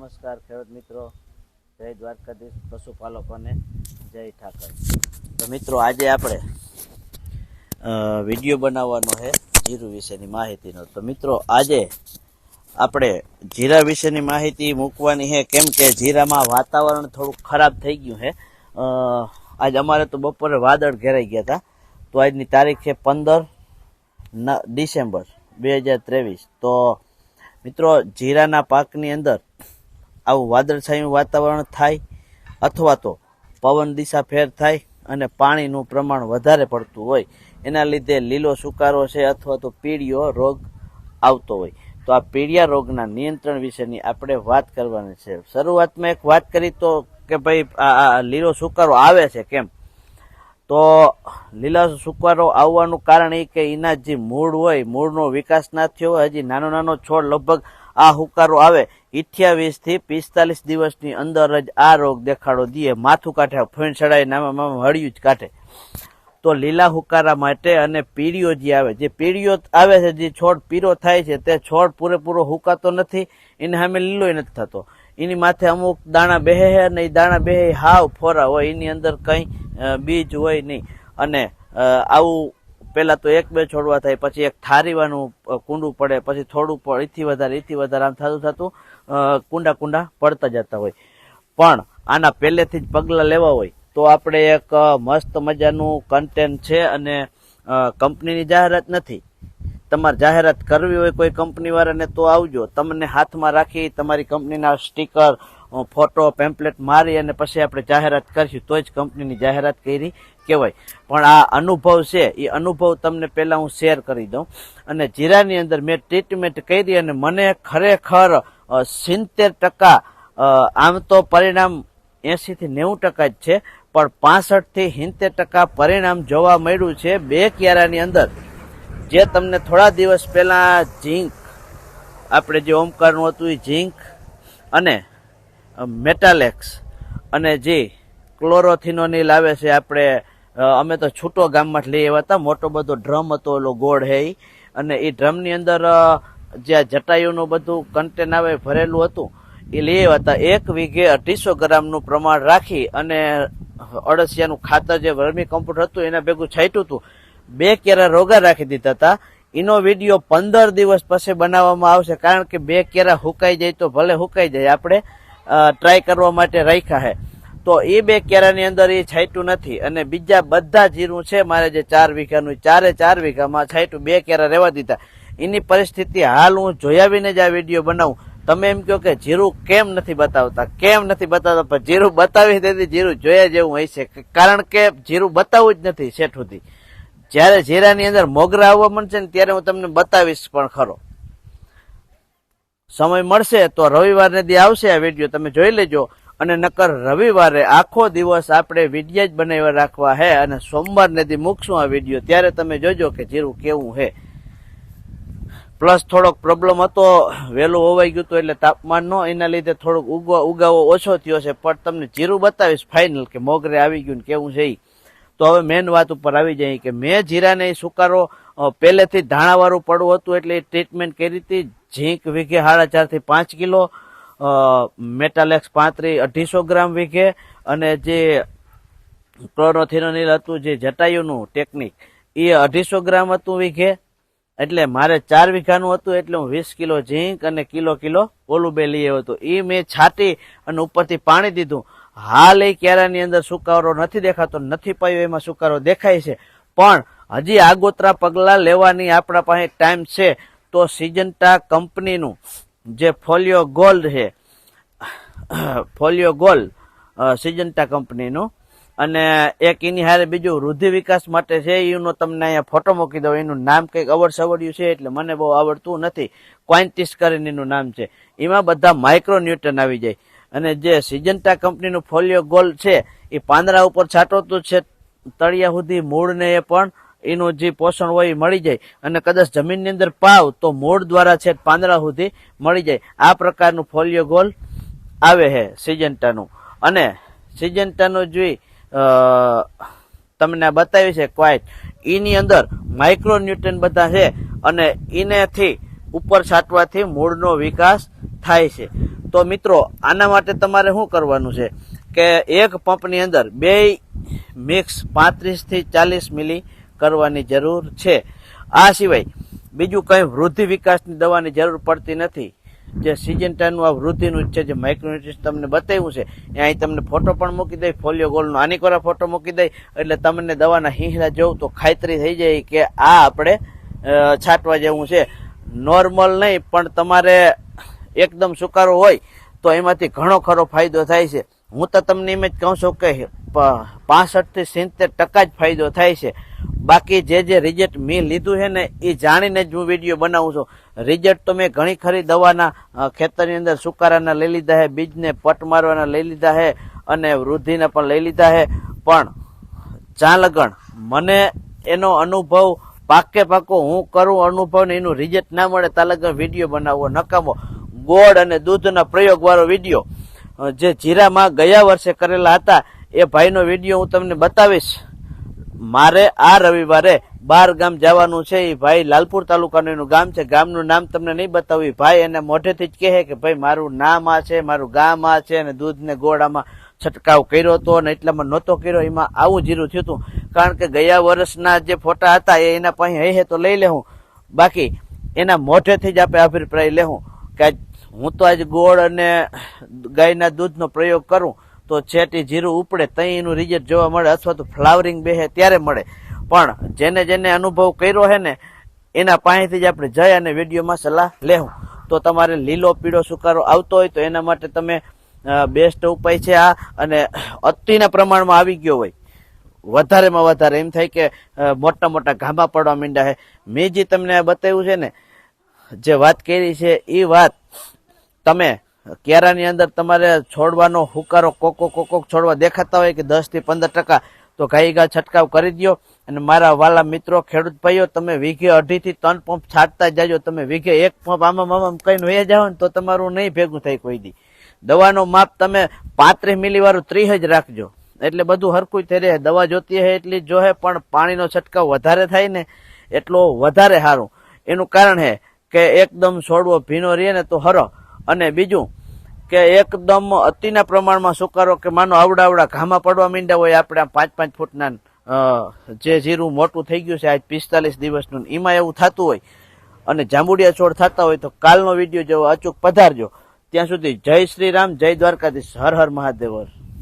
નમસ્કાર ખેડૂત મિત્રો. જય દ્વારકાધીશ પશુપાલકોને જય ઠાકર. તો મિત્રો, આજે આપણે વીડિયો બનાવવાનો છે જીરું વિશેની માહિતીનો. તો મિત્રો, આજે આપણે જીરા વિશેની માહિતી મૂકવાની છે. કેમ કે જીરામાં વાતાવરણ થોડું ખરાબ થઈ ગયું છે. આજ અમારે તો બપોરે વાદળ ઘેરાઈ ગયા હતા. તો આજની તારીખ છે પંદર ડિસેમ્બર બે હજાર ત્રેવીસ. તો મિત્રો, જીરાના પાકની અંદર આવું વાદળછાયું વાતાવરણ થાય અથવા તો પવન દિશા ફેર થાય અને પાણીનું પ્રમાણ વધારે પડતું હોય, એના લીધે લીલો સુકારો છે અથવા તો પીળિયો રોગ આવતો હોય. તો આ પીળિયા રોગના નિયંત્રણ વિશેની આપણે વાત કરવાની છે. શરૂઆતમાં એક વાત કરી તો કે ભાઈ, આ લીલો સુકારો આવે છે કેમ? તો લીલા સુકારો આવવાનું કારણ એ કે એના જે મૂળ હોય, મૂળનો વિકાસ ના થયો હજી નાનો નાનો છોડ લગભગ આ હુકારો આવે. અઠ્યાવીસથી પિસ્તાલીસ દિવસની અંદર જ આ રોગ દેખાડો દે માથું કાંઠે ફોન ચડાય નામાં હળિયું જ કાઢે. તો લીલા હુકારા માટે અને પીળીઓ જે આવે, જે પીળીઓ આવે છે, જે છોડ પીરો થાય છે, તે છોડ પૂરેપૂરો હુકાતો નથી. એને સામે લીલોય નથી થતો. એની માથે અમુક દાણા બેહે અને એ દાણા બેહે હાવ ફોરા હોય. એની અંદર કંઈ બીજ હોય નહીં. અને આવું પેલા તો એક બે છોડવા થાય, પછી એક થારીવાનું કુંડું પડે, પછી થોડું પણ એથી વધારે એથી વધારે, આમ થતું થતું કુંડા કુંડા પડતા જતા હોય. પણ આના પહેલેથી જ પગલાં લેવા હોય, તો આપણે એક મસ્ત મજાનું કન્ટેન્ટ છે અને કંપનીની જાહેરાત નથી. તમારે જાહેરાત કરવી હોય કોઈ કંપની વાળાને તો આવજો. તમને હાથમાં રાખી તમારી કંપનીના સ્ટીકર ફોટો પેમ્પલેટ મારી અને પછી આપણે જાહેરાત કરીશું. તો જ કંપનીની જાહેરાત કરી કહેવાય. પણ આ અનુભવ છે, એ અનુભવ તમને પહેલાં હું શેર કરી દઉં. અને જીરાની અંદર મેં ટ્રીટમેન્ટ કરી અને મને ખરેખર સિત્તેર ટકા આમ તો પરિણામ એંશીથી નેવું ટકા જ છે, પણ પાસઠથી સિત્તેર ટકા પરિણામ જોવા મળ્યું છે બે ક્યારાની અંદર. જે તમને થોડા દિવસ પહેલાં ઝીંક, આપણે જે ઓમકારનું હતું એ ઝીંક અને મેટાલેક્સ અને જે ક્લોરોથિનોની લાવે છે, આપણે અમે તો છૂટો ગામમાં લઈ આવ્યા હતા. મોટો બધો ડ્રમ હતો ઓલો ગોળ હે. અને એ ડ્રમની અંદર અ, જે આ જટાયુનું બધું કન્ટેન આવે ભરેલું હતું એ લઈ આવ્યા હતા. એક વીઘે અઢીસો ગ્રામનું પ્રમાણ રાખી અને અળસિયાનું ખાતર જે વર્મી કમ્પોસ્ટ હતું એના ભેગું છાંટ્યું હતું. બે કેરા રોગા રાખી દીધા હતા. એનો વીડિયો પંદર દિવસ પછી બનાવવામાં આવશે કારણ કે બે કેરા હુકાઈ જાય તો ભલે હુકાઈ જાય. આપણે ટ્રાય કરવા માટે રાખ્યા છે તો એ બે કેરાની અંદર એ છાંટ્યું નથી. અને બીજા બધા જીરું છે, મારે જે ચાર વીઘાનું ચારે ચાર વીઘામાં છાંટ્યું, બે કેરા રહેવા દીધા. એની પરિસ્થિતિ હાલ હું જોયાવીને જ આ વીડિયો બનાવું. તમે એમ કહો કે જીરું કેમ નથી બતાવતા? કેમ નથી બતાવતા? પણ જીરું બતાવી દેતી જીરું જોયા જેવું હોય છે. કારણ કે જીરું બતાવવું જ નથી શેઠ જ્યારે જીરાની અંદર મોગરા આવવા મળશે ને ત્યારે હું તમને બતાવીશ પણ ખરો. સમય મળશે તો રવિવારને દી આવશે આ વીડિયો. તમે જોઈ લેજો. અને નકર રવિવારે આખો દિવસ આપણે વીડિયો જ બનાવી રાખવા હે અને સોમવારને નથી મૂકશું આ વીડિયો. ત્યારે તમે જોજો કે જીરું કેવું હે. પ્લસ થોડોક પ્રોબ્લેમ હતો, વહેલું હોવાઈ ગયું હતું એટલે તાપમાન નો, એના લીધે થોડોક ઉગવા, ઉગાવો ઓછો થયો છે. પણ તમને જીરું બતાવીશ ફાઇનલ કે મોગરે આવી ગયું ને કેવું છે તો હવે મેન વાત ઉપર આવી જાય કે મેં જીરાને સુકારો પહેલેથી ધાણાવાળું પડવું હતું એટલે ટ્રીટમેન્ટ કરી હતી. ઝીંક વીઘે સાડા ચારથી પાંચ કિલો મેટાલેક્સ પાંત્રી અઢીસો ગ્રામ વીઘે અને જે ક્લોરોથિનોનિલ હતું, જે જટાયુનું ટેકનિક એ અઢીસો ગ્રામ હતું વીઘે. એટલે મારે ચાર વીઘાનું હતું, એટલે હું વીસ કિલો ઝીંક અને કિલો કિલો ઓલું બે લઈ આવ્યો હતો. એ મેં છાટી અને ઉપરથી પાણી દીધું. હાલ એ કેરાની અંદર સુકારો નથી દેખાતો, નથી પાયો, એમાં સુકારો દેખાય છે. પણ હજી આગોતરા પગલાં લેવાની આપણા પાસે ટાઈમ છે, તો સિજન્ટા કંપનીનું જે ફોલિયો ગોલ્ડ છે, ફોલિયો ગોલ્ડ સિજન્ટા કંપનીનું. અને એક એની હારે બીજું વૃદ્ધિ વિકાસ માટે છે, એનો તમને અહીંયા ફોટો મૂકી દઉં. એનું નામ કંઈક અવડ સવડ્યું છે, એટલે મને બહુ આવડતું નથી. ક્વાન્ટિસ કરીને એનું નામ છે. એમાં બધા માઇક્રો ન્યૂટન આવી જાય. અને જે સિજન્ટા કંપનીનું ફોલિયો ગોલ્ડ છે, એ પાંદડા ઉપર છાંટોતું છે, તળિયા સુધી મૂળને એ પણ એનું જે પોષણ હોય એ મળી જાય અને કદાચ જમીનની અંદર પાવ તો મૂળ દ્વારા છે પાંદડા સુધી મળી જાય. આ પ્રકારનું ફોલિયો ગોલ આવે છે સિજન્ટાનું. અને સિજન્ટાનું જે તમને બતાવ્યું બતાવી છે ક્વાઇટ એની અંદર માઇક્રોન્યુટ્રન બધા છે અને એનેથી ઉપર છાંટવાથી મૂળનો વિકાસ થાય છે. તો મિત્રો, આના માટે તમારે શું કરવાનું છે? કે એક પંપની અંદર બે મિક્સ પાંત્રીસથી ચાલીસ મિલી કરવાની જરૂર છે. આ સિવાય બીજું કંઈ વૃદ્ધિ વિકાસની દવાની જરૂર પડતી નથી. જે સિજન્ટાનું આ વૃદ્ધિનું જ છે, જે માઇક્રોન્યુટ્રિશ તમને બતાવ્યું છે, એ અહીં તમને ફોટો પણ મૂકી દઈ ફોલિયો ગોલનો આની ફોટો મૂકી દઈ, એટલે તમને દવાના હિંહલા જોઉં તો ખાતરી થઈ જાય કે આ આપણે છાંટવા જેવું છે. નોર્મલ નહીં, પણ તમારે એકદમ સુકારો હોય, તો એમાંથી ઘણો ખરો ફાયદો થાય છે. હું તો તમને એમ જ કહું છું કે પાસઠથી સિત્તેર ટકા જ ફાયદો થાય છે. બાકી જે જે રિઝલ્ટ મેં લીધું છે ને, એ જાણીને જ હું વીડિયો બનાવું છું. રિઝલ્ટ તો મેં ઘણી ખરી દવાના ખેતરની અંદર સુકારાના લઈ લીધા છે, બીજને પટ મારવાના લઈ લીધા છે અને વૃદ્ધિને પણ લઈ લીધા છે. પણ જ્યાં લગણ મને એનો અનુભવ પાકે પાકો હું કરું અનુભવ ને એનું રિઝલ્ટ ના મળે ત્યાં લગન વીડિયો બનાવવો, નકામો. ગોળ અને દૂધના પ્રયોગવાળો વીડિયો જે જીરામાં ગયા વર્ષે કરેલા હતા, એ ભાઈનો વીડિયો હું તમને બતાવીશ. મારે આ રવિવારે બાર ગામ જવાનું છે. એ ભાઈ લાલપુર તાલુકાનું ગામ છે. ગામનું નામ તમને નહીં બતાવ્યું. ભાઈ એને મોઢેથી જ કહે કે ભાઈ મારું નામ આ છે, મારું ગામ આ છે અને દૂધ ને ગોળામાં છંટકાવ કર્યો હતો અને એટલામાં નહોતો કર્યો. એમાં આવું જીરું થયું હતું. કારણ કે ગયા વર્ષના જે ફોટા હતા એ એના પાસે હે તો લઈ લેવું બાકી એના મોઢેથી જ આપણે અભિપ્રાય લેવું કે હું તો આજ ગોળ અને ગાયના દૂધનો પ્રયોગ કરું. તો છેટી જીરું ઉપડે, તઈ એનું રિઝલ્ટ જોવા મળે અથવા તો ફ્લાવરિંગ બેહે ત્યારે મળે. પણ જેને જેને અનુભવ કર્યો છે ને, એના પાસેથી જ આપણે જઈ અને વિડીયોમાં સલાહ લેવું તો તમારે લીલો, પીળો સુકારો આવતો હોય તો એના માટે તમે બેસ્ટ ઉપાય છે આ અને અતિના પ્રમાણમાં આવી ગયો હોય. વધારેમાં વધારે એમ થાય કે મોટા મોટા ઘામા પડવા માંડ્યા છે મેં જે તમને બતાવ્યું છે ને, જે વાત કરી છે એ વાત તમે કેરાની અંદર તમારે છોડવાનો હુકારો કોકો કોકો છોડવા દેખાતા હોય કે દસથી પંદર ટકા, તો ગાઈ ગા છંટકાવ કરી દો અને મારા વાલા મિત્રો ખેડૂત ભાઈઓ, તમે વીઘે અઢી થી ત્રણ પંપ છાંટતા જાજો. તમે વીઘે એક પંપ આમાં આમાં કઈ વહી જાઓ ને તો તમારું નહીં ભેગું થાય કોઈ દી. દવાનો માપ તમે પાંત્રીસ મિલી વાળું ત્રીસ જ રાખજો. એટલે બધું હરખું થઈ રહે. દવા જોતી હોય એટલી જ જોહે પણ પાણીનો છંટકાવ વધારે થાય ને એટલો વધારે સારું. એનું કારણ છે કે એકદમ છોડવો ભીનો રહે ને તો હરો. અને બીજું કે એકદમ અતિના પ્રમાણમાં સુકારો કે માનો આવડા આવડા ઘામાં પડવા માંડ્યા હોય આપણે પાંચ પાંચ ફૂટના જે જીરું મોટું થઈ ગયું છે, આજ પિસ્તાલીસ દિવસનું, એમાં એવું થતું હોય અને જાંબુડિયા છોડ થતા હોય તો કાલનો વીડિયો જેવો અચૂક પધારજો. ત્યાં સુધી જય શ્રી રામ, જય દ્વારકાધીશ, હર હર મહાદેવ.